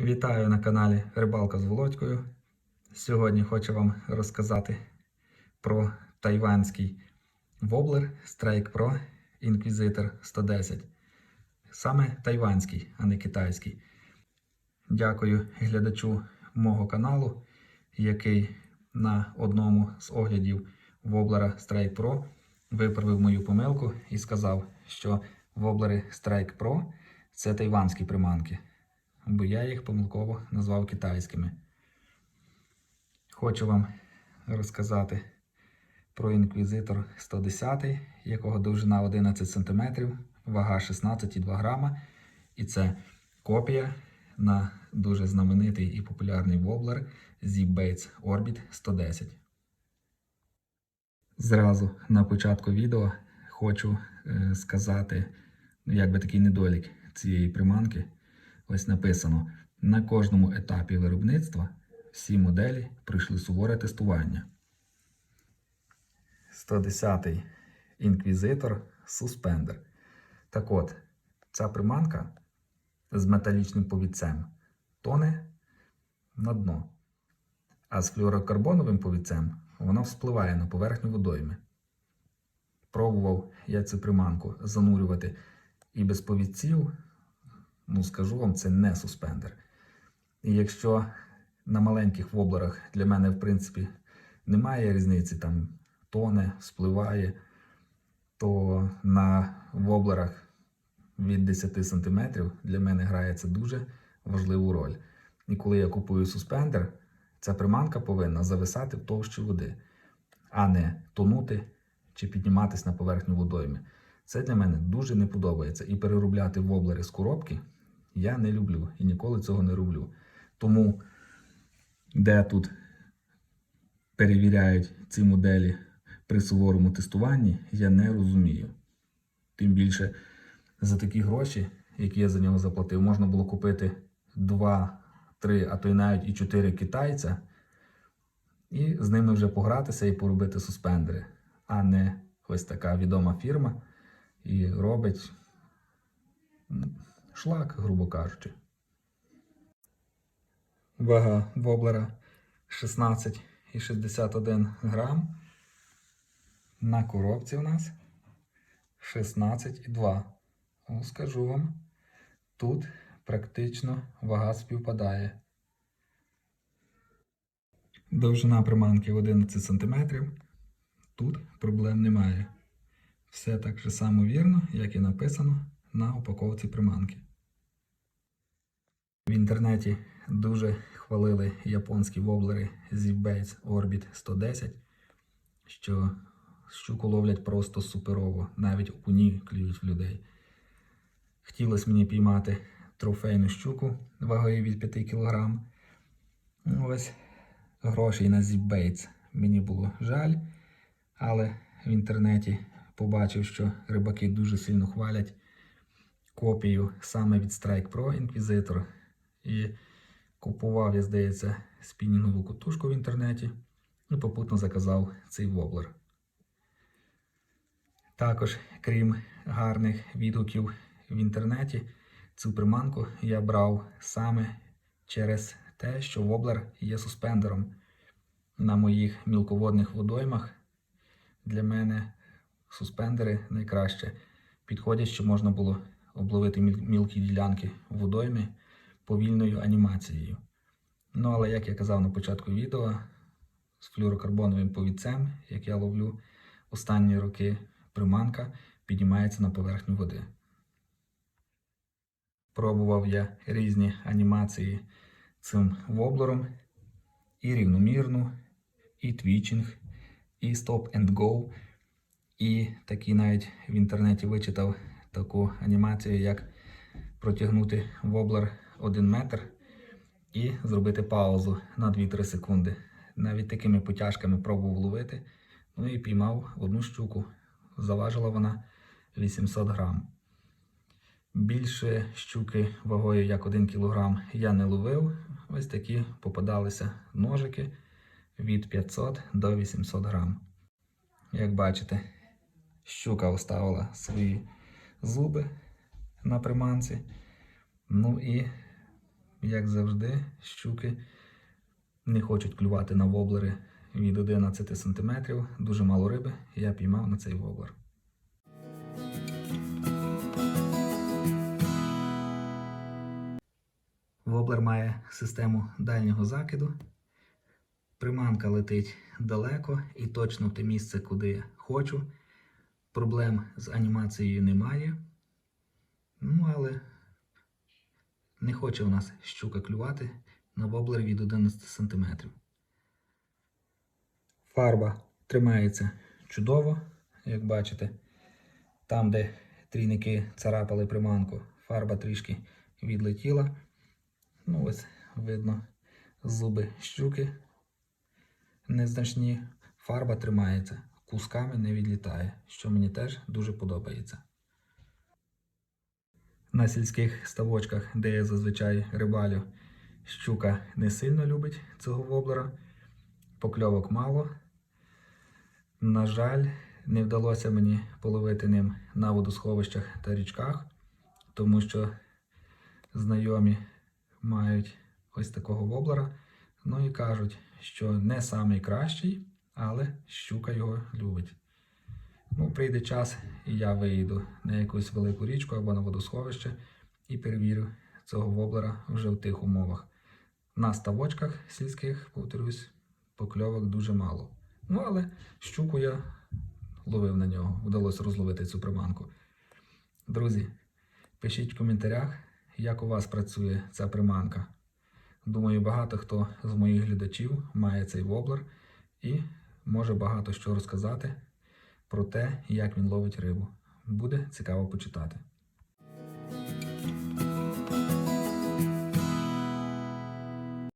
Вітаю на каналі Рибалка з Володькою. Сьогодні хочу вам розказати про тайванський воблер Strike Pro Inquisitor 110. Саме тайванський, а не китайський. Дякую глядачу мого каналу, який на одному з оглядів воблера Strike Pro виправив мою помилку і сказав, що воблери Strike Pro це тайванські приманки бо я їх помилково назвав китайськими. Хочу вам розказати про інквізитор 110, якого довжина 11 см, вага 16,2 грама. І це копія на дуже знаменитий і популярний воблер Z-Baits Orbit 110. Зразу на початку відео хочу е, сказати, ну, якби такий недолік цієї приманки. Ось написано: на кожному етапі виробництва всі моделі пройшли суворе тестування. 110-й інквізитор суспендер. Так от, ця приманка з металічним повідцем тоне на дно. А з флюорокарбоновим повідцем вона вспливає на поверхню водойми. Пробував я цю приманку занурювати і без повідців ну скажу вам, це не суспендер. І якщо на маленьких воблерах для мене, в принципі, немає різниці, там тоне, спливає, то на воблерах від 10 см для мене грає це дуже важливу роль. І коли я купую суспендер, ця приманка повинна зависати в товщі води, а не тонути чи підніматись на поверхню водойми. Це для мене дуже не подобається. І переробляти воблери з коробки я не люблю і ніколи цього не роблю. Тому, де тут перевіряють ці моделі при суворому тестуванні, я не розумію. Тим більше за такі гроші, які я за нього заплатив, можна було купити 2, 3, а то й навіть і 4 китайця, і з ними вже погратися і поробити суспендери, а не ось така відома фірма і робить шлак, грубо кажучи. Вага воблера 16,61 грам. На коробці у нас 16,2. Ну, скажу вам, тут практично вага співпадає. Довжина приманки 11 см. Тут проблем немає. Все так же само вірно, як і написано на упаковці приманки. В інтернеті дуже хвалили японські воблери Z-Baits Orbit 110, що щуку ловлять просто суперово, навіть окуні клюють в людей. Хотілося мені піймати трофейну щуку вагою від 5 кг. Ось грошей на Z-Baits мені було жаль, але в інтернеті побачив, що рибаки дуже сильно хвалять копію саме від Strike Pro Inquisitor. І купував, я здається, спінінгову кутушку в інтернеті і попутно заказав цей воблер. Також, крім гарних відгуків в інтернеті, цю приманку я брав саме через те, що воблер є суспендером. На моїх мілководних водоймах для мене суспендери найкраще підходять, щоб можна було обловити мілкі ділянки в водоймі повільною анімацією. Ну, але, як я казав на початку відео, з флюрокарбоновим повідцем, як я ловлю останні роки, приманка піднімається на поверхню води. Пробував я різні анімації цим воблером, і рівномірну, і твічинг, і стоп and go. І такий навіть в інтернеті вичитав таку анімацію, як протягнути воблер 1 метр і зробити паузу на 2-3 секунди. Навіть такими потяжками пробував ловити. Ну і піймав одну щуку. Заважила вона 800 грам. Більше щуки вагою як 1 кг я не ловив. Ось такі попадалися ножики від 500 до 800 грам. Як бачите, щука оставила свої зуби на приманці. Ну і як завжди, щуки не хочуть клювати на воблери від 11 см. Дуже мало риби. Я піймав на цей воблер. Воблер має систему дальнього закиду. Приманка летить далеко і точно в те місце, куди я хочу. Проблем з анімацією немає. Ну, але не хоче у нас щука клювати на воблер від 11 см. Фарба тримається чудово, як бачите. Там, де трійники царапали приманку, фарба трішки відлетіла. Ну, ось видно зуби щуки незначні. Фарба тримається, кусками не відлітає, що мені теж дуже подобається. На сільських ставочках, де я зазвичай рибалю, щука не сильно любить цього воблера. Покльовок мало. На жаль, не вдалося мені половити ним на водосховищах та річках, тому що знайомі мають ось такого воблера. Ну і кажуть, що не самий кращий, але щука його любить. Прийде час, і я виїду на якусь велику річку або на водосховище і перевірю цього воблера вже в тих умовах. На ставочках сільських, повторюсь, покльовок дуже мало. Ну, але щуку я ловив на нього, вдалося розловити цю приманку. Друзі, пишіть в коментарях, як у вас працює ця приманка. Думаю, багато хто з моїх глядачів має цей воблер і може багато що розказати про те, як він ловить рибу. Буде цікаво почитати.